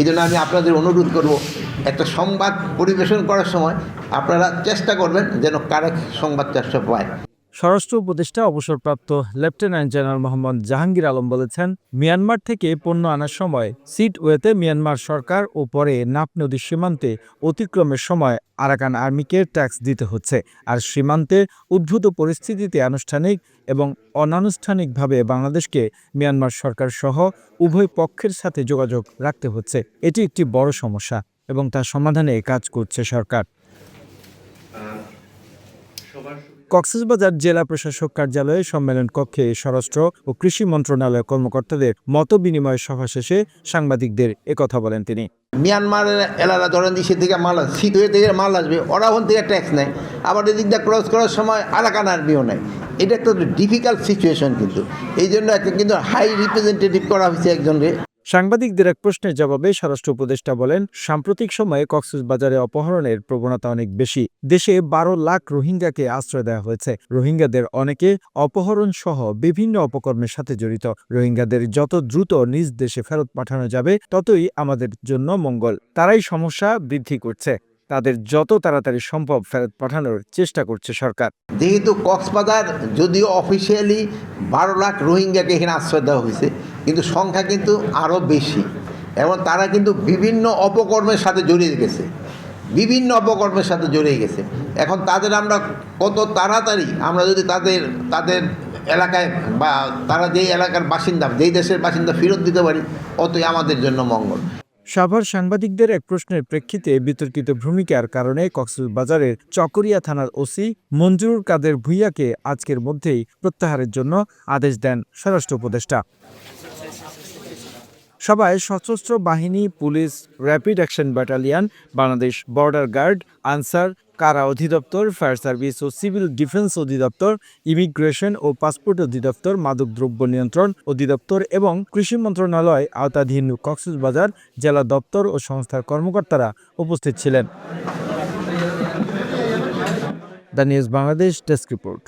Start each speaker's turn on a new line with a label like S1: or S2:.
S1: এই জন্য আমি আপনাদের অনুরোধ করব, একটা সংবাদ পরিবেশন করার সময় আপনারা চেষ্টা করবেন যেন কারেক্ট সংবাদ চেষ্টা পায়।
S2: স্বরাষ্ট্র উপদেষ্টা অবসরপ্রাপ্ত লেফটেন্যান্ট জেনারেল মোহাম্মদ জাহাঙ্গীর আলম বলেছেন, মিয়ানমার থেকে পণ্য আনার সময় সিটওয়েতে মিয়ানমার সরকার ও পরে নাপ নদীর সীমান্তে অতিক্রমের সময় আরাকান আর্মিকে ট্যাক্স দিতে হচ্ছে। আর সীমান্তে উদ্ভূত পরিস্থিতিতে আনুষ্ঠানিক এবং অনানুষ্ঠানিকভাবে বাংলাদেশকে মিয়ানমার সরকার সহ উভয় পক্ষের সাথে যোগাযোগ রাখতে হচ্ছে। এটি একটি বড় সমস্যা এবং তার সমাধানে কাজ করছে সরকার। কক্সবাজার জেলা প্রশাসক কার্যালয়ে সম্মেলন কক্ষে স্বরাষ্ট্র ও কৃষি মন্ত্রণালয়ের কর্মকর্তাদের মত বিনিময় সভা শেষে সাংবাদিকদের একথা বলেন তিনি।
S1: মিয়ানমার এলাকা ধরেন দিশে থেকে মাল আসবে সিটুয়ে থেকে মাল আসবে, ওরা ওখান থেকে ট্যাক্স নেয়, আবার এদিক দিয়ে ক্রস করার সময় আরাকান আর্মিও নেয়। এটা একটা ডিফিকাল্ট সিচুয়েশন কিন্তু। এই জন্য একটা কিন্তু হাই রিপ্রেজেন্টেটিভ করা হয়েছে একজনকে।
S2: সাংবাদিকদের এক প্রশ্নের জবাবে স্বরাষ্ট্র উপদেষ্টা বলেন, সাম্প্রতিক সময়ে কক্সবাজারে অপহরণের প্রবণতা অনেক বেশি। দেশে বারো লাখ রোহিঙ্গাকে আশ্রয় দেওয়া হয়েছে। রোহিঙ্গাদের অনেকে অপহরণ সহ বিভিন্ন অপকর্মের সাথে জড়িত। রোহিঙ্গাদের যত দ্রুত নিজ দেশে ফেরত পাঠানো যাবে, ততই আমাদের জন্য মঙ্গল। তারাই সমস্যা বৃদ্ধি করছে। তাদের যত তাড়াতাড়ি সম্ভব ফেরত পাঠানোর চেষ্টা করছে সরকার।
S1: যেহেতু কক্সবাজার যদিও অফিসিয়ালি বারো লাখ রোহিঙ্গাকে এখানে আশ্রয় দেওয়া হয়েছে কিন্তু সংখ্যা কিন্তু আরও বেশি। এবং তারা কিন্তু বিভিন্ন অপকর্মের সাথে জড়িয়ে গেছে। বিভিন্ন অপকর্মের সাথে জড়িয়ে গেছে। এখন তাদের আমরা কত তাড়াতাড়ি আমরা যদি তাদের তাদের এলাকায় বা তারা যেই এলাকার বাসিন্দা, যেই দেশের বাসিন্দা ফেরত দিতে পারি, অতই আমাদের জন্য মঙ্গল।
S2: সাভার সাংবাদিকদের এক প্রশ্নের প্রেক্ষিতে বিতর্কিত ভূমিকার কারণে কক্সবাজারের চকরিয়া থানার ওসি মঞ্জুর কাদের ভুইয়াকে আজকের মধ্যেই প্রত্যাহারের জন্য আদেশ দেন স্বরাষ্ট্র উপদেষ্টা। সবাই সশস্ত্র বাহিনী, police, rapid action battalion, Bangladesh border guard, Ansar কারা অধিদপ্তর, ফায়ার সার্ভিস ও সিভিল ডিফেন্স অধিদপ্তর, ইমিগ্রেশন ও পাসপোর্ট অধিদপ্তর, মাদক দ্রব্য নিয়ন্ত্রণ অধিদপ্তর এবং কৃষি মন্ত্রণালয় আওতাধীন কক্সবাজার জেলা দপ্তর ও সংস্থার কর্মকর্তারা উপস্থিত ছিলেন। The news Bangladesh desk report.